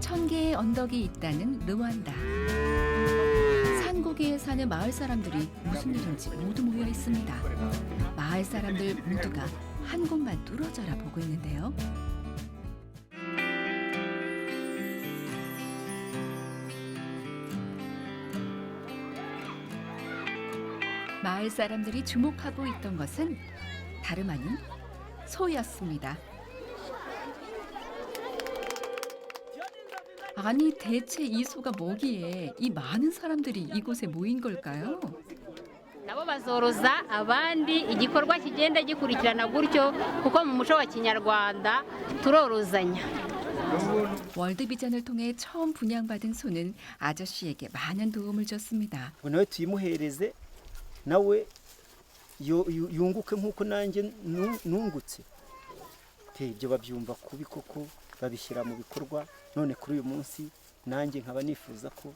천 개의 언덕이 있다는 르완다. 산고개에 사는 마을 사람들이 무슨 일인지 모두 모여 있습니다. 마을 사람들 모두가 한 곳만 뚫어져라 보고 있는데요. 마을 사람들이 주목하고 있던 것은 다름 아닌 소였습니다. 아니 대체 이 소가 뭐기에 이 많은 사람들이 이곳에 모인 걸까요? nabo bazoroza abandi igikorwa kigenda gikurikirana gutyo kuko mu muco wa kinyarwanda turorozanya 월드비전을 통해 처음 분양받은 소는 아저씨에게 많은 도움을 줬습니다. Nawe yunguke nk'uko nanjye nu- nungutse ibyo babyumva kubi koko babishyira mu bikorwa none kuri uyu munsi nanjye nkaba nifuza ko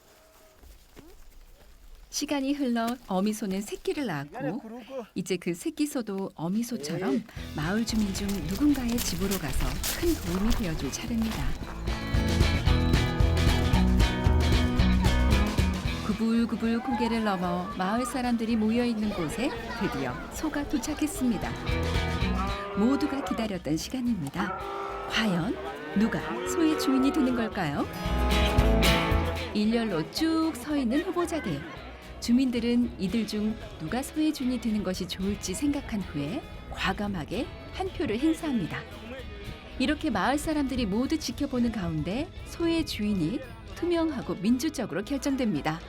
시간이 흘러 어미소는 새끼를 낳았고 이제 그 새끼소도 어미소처럼 마을 주민 중 누군가의 집으로 가서 큰 도움이 되어줄 차례입니다. 구불구불 고개를 넘어 마을 사람들이 모여 있는 곳에 드디어 소가 도착했습니다. 모두가 기다렸던 시간입니다. 과연 누가 소의 주인이 되는 걸까요? 일렬로 쭉 서 있는 후보자들. 주민들은 이들 중 누가 소의 주인이 되는 것이 좋을지 생각한 후에 과감하게 한 표를 행사합니다. 이렇게 마을 사람들이 모두 지켜보는 가운데 소의 주인이 투명하고 민주적으로 결정됩니다.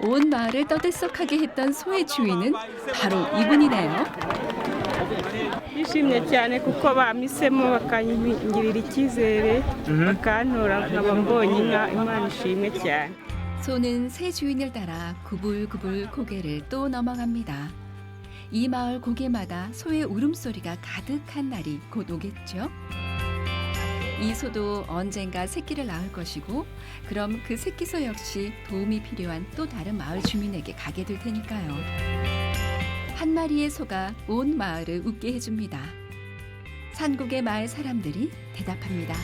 온 마을을 떠들썩하게 했던 소의 주인은 바로 이분이네요. bishimye cyane kuko bamisemo bakangirira icyizere bakantora nkaba mbonye inka imana ishimwe cyane 소는 새 주인을 따라 구불구불 고개를 또 넘어갑니다. 이 마을 고개마다 소의 울음소리가 가득한 날이 곧 오겠죠. 이 소도 언젠가 새끼를 낳을 것이고 그럼 그 새끼소 역시 도움이 필요한 또 다른 마을 주민에게 가게 될 테니까요. 한 마리의 소가 온 마을을 웃게 해줍니다. 산국의 마을 사람들이 대답합니다.